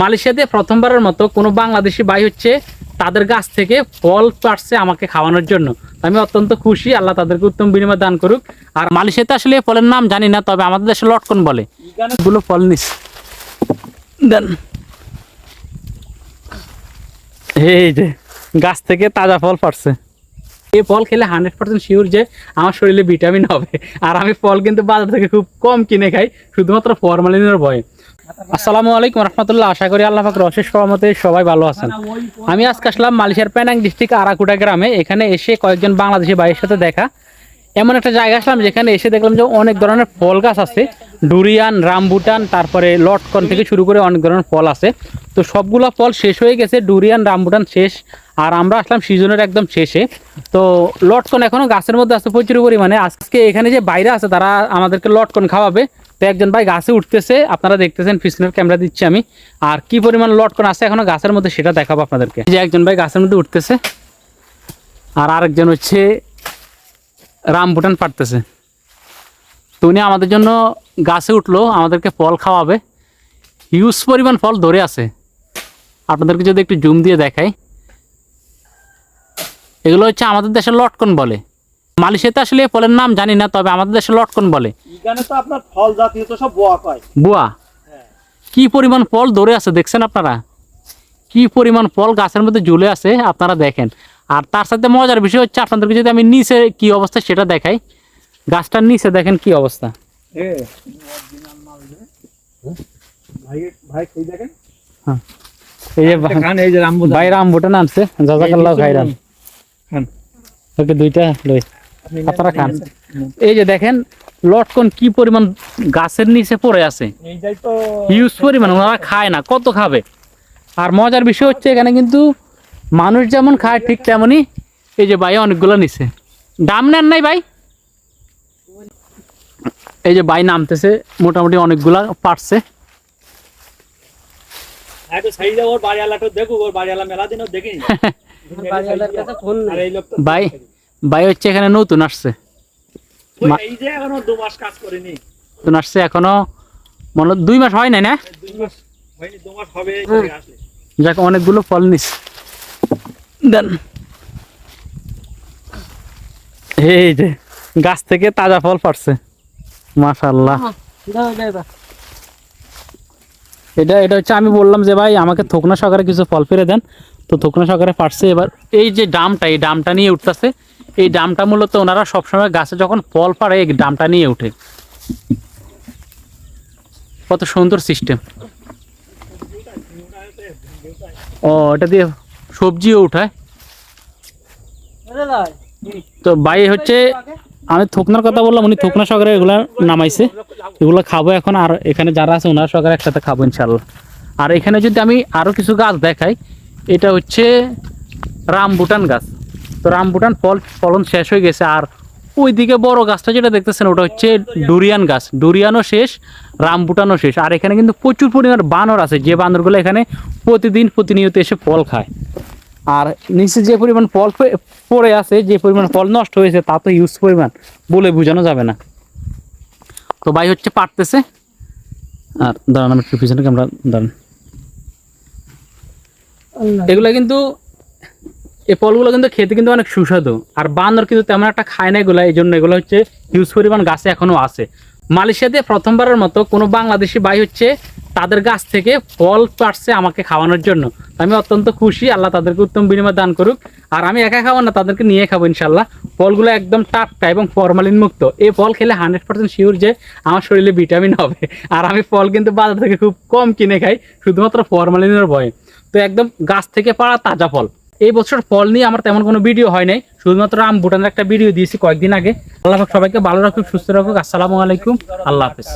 মালয়েশিয়াতে প্রথমবারের মতো কোনো বাংলাদেশি ভাই হচ্ছে তাদের গাছ থেকে ফল পারছে আমাকে খাওয়ানোর জন্য। আমি অত্যন্ত খুশি, আল্লাহ তাদেরকে উত্তম বিনিময় দান করুক। আর মালয়েশিয়াতে আসলে ফলের নাম জানি না, তবে আমাদের দেশে লটকন বলে। গুলো ফল নিস। দেন। এই যে, গাছ থেকে তাজা ফল পারছে। এই ফল খেলে হান্ড্রেড পার্সেন্ট শিওর যে আমার শরীরে ভিটামিন হবে। আর আমি ফল কিন্তু বাজার থেকে খুব কম কিনে খাই, শুধুমাত্র ফরমালিনের ভয়ে। আসসালামু আলাইকুম রহমতুল্লাহ। আশা করি আল্লাহ পাক রশেষ সহমতে সবাই ভালো আছেন। আমি আজকে আসলাম মালয়েশিয়ার প্যানাং ডিস্ট্রিক্ট আরাকুটা গ্রামে। এখানে এসে কয়েকজন বাংলাদেশি ভাইয়ের সাথে দেখা। এমন একটা জায়গা আসলাম যেখানে এসে দেখলাম যে অনেক ধরনের ফল গাছ আছে। ডুরিয়ান রামবুটান তারপরে লটকন থেকে শুরু করে অনেক ধরনের ফল আছে। তো সবগুলো ফল শেষ হয়ে গেছে ডুরিয়ান রামবুটান শেষ। আর আমরা আসলাম সিজনের একদম শেষে। তো লটকন এখনও গাছের মধ্যে আছে প্রচুর পরিমাণে। আজকে এখানে যে বাইরে আছে, তারা আমাদেরকে লটকন খাওয়াবে। তো একজন ভাই গাছে উঠতেছে, আপনারা দেখতেছেন পিছনের ক্যামেরা দিচ্ছি আমি। আর কি পরিমাণ লটকন আছে এখনও গাছের মধ্যে সেটা দেখাবো আপনাদেরকে। যে একজন ভাই গাছের মধ্যে উঠতেছে, আর আরেকজন হচ্ছে রামবুটান পারতেছে তো উনি আমাদের জন্য গাছে উঠল, আমাদেরকে ফল খাওয়াবে। হিউজ পরিমাণ ফল ধরে আছে। আপনাদেরকে যদি একটু জুম দিয়ে দেখাই। এগুলো হচ্ছে আমাদের দেশের লটকন বলে। মালয়েশিয়াতে আসলে ফলের নাম জানি না তবে আমাদের দেশে লটকন বলে। এখানে তো আপনার ফল জাতীয় তো সব বোয়া কয় বুয়া? হ্যাঁ। কি পরিমাণ ফল ধরে আছে দেখছেন আপনারা? কি পরিমাণ ফল গাছের মধ্যে ঝুলে আছে আপনারা দেখেন। আর তার সাথে মজার বিষয় হচ্ছে আপনাদেরকে যদি আমি নিচে কি অবস্থা সেটা দেখাই। গাছটার নিচে দেখেন কি অবস্থা। ভাই ভাই কই দেখেন? এই যে ভা- খান এই যে রামবু ভাই রাম ভুটান আনছে জাজাকাল্লাহ ভাইরান ওকে দুইটা লই। আপনারা খান। এই যে দেখেন লটকন কি পরিমাণ গাছের নিচে পড়ে আছে। হিউজ পরিমাণ ওনারা খায় না কত খাবে? আর মজার বিষয় হচ্ছে এখানে কিন্তু মানুষ যেমন খায় ঠিক তেমনই এই যে ভাই অনেকগুলো নিছে। দাম নেন নাই ভাই? এই যে ভাই নামতেছে মোটামুটি অনেকগুলা পারছে। তো ভাই ভাই হচ্ছে এখানে নতুন আসছে। এই যে এখনও দু মাস কাজ করেনি। নতুন আসছে এখনও মনে হয় দুই মাস হয় নাই না? দুই মাস হয়নি দু মাস হবে এই করে আসলে। যাক অনেকগুলো ফল নিস। দেন। এই যে গাছ থেকে তাজা ফল পারছে মাশাল্লাহ এটা এটা হচ্ছে আমি বললাম যে ভাই আমাকে থোকনা সহকারে কিছু ফল ফিরে দেন। তো থোকনা সহকারে পারছে এবার। এই যে ডামটা, এই ডামটা নিয়ে উঠতেছে। এই ডামটা মূলত ওনারা সবসময় গাছে যখন ফল পারে এই ডামটা নিয়ে উঠে। কত সুন্দর সিস্টেম ও, এটা দিয়ে সবজিও উঠায়। তো ভাই হচ্ছে, আমি থুকনার কথা বললাম, উনি থুকনা সহকারে এগুলা নামাইছে। এগুলো খাব এখন, আর এখানে যারা আছে, ওনার সহকারে একসাথে খাব ইনশাল্লাহ আর এখানে যদি আমি আরও কিছু গাছ দেখাই এটা হচ্ছে রামবুটান গাছ। তো রামবুটান ফল ফলন শেষ হয়ে গেছে, আর ওইদিকে বড় গাছটা যেটা দেখতেছেন, ওটা হচ্ছে ডুরিয়ান গাছ। ডুরিয়ানও শেষ, রামবুটানও শেষ, আর এখানে কিন্তু প্রচুর পরিমাণ বানর আছে, যে বানরগুলো এখানে প্রতিদিন প্রতিনিয়ত এসে ফল খায়। আর নিচে যে পরিমাণ ফল পড়ে আছে, যে পরিমাণ ফল নষ্ট হয়েছে, তা তো ইউজ পরিমাণ, বলে বোঝানো যাবে না। তো ভাই হচ্ছে পারতেছে। আর দাঁড়ান আমি একটু পিছনে ক্যামেরা দাঁড়ান। এগুলো কিন্তু, এই ফলগুলো কিন্তু খেতে কিন্তু অনেক সুস্বাদু। আর বান্দর কিন্তু তেমন একটা খায় না এগুলো এই জন্য এগুলো হচ্ছে হিউজ পরিমাণ গাছে এখনও আছে। মালয়েশিয়াতে প্রথমবারের মতো কোনো বাংলাদেশি ভাই হচ্ছে তাদের গাছ থেকে ফল পারছে আমাকে খাওয়ানোর জন্য। আমি অত্যন্ত খুশি, আল্লাহ তাদেরকে উত্তম বিনিময় দান করুক। আর আমি একা খাব না, তাদেরকে নিয়ে খাব ইনশাল্লাহ ফলগুলো একদম টাটকা এবং ফরমালিন মুক্ত এই ফল খেলে হান্ড্রেড পার্সেন্ট শিওর যে আমার শরীরে ভিটামিন হবে। আর আমি ফল কিন্তু বাজার থেকে খুব কম কিনে খাই, শুধুমাত্র ফরমালিনের ভয়ে। তো একদম গাছ থেকে পাড়া তাজা ফল। এই বছর ফল নিয়ে আমার তেমন কোনো ভিডিও হয় নাই। শুধুমাত্র আম ভুটানের একটা ভিডিও দিয়েছি কয়েকদিন আগে। আল্লাহ সবাইকে ভালো রাখুক, সুস্থ রাখুক। আসসালামু আলাইকুম। আল্লাহ হাফেজ।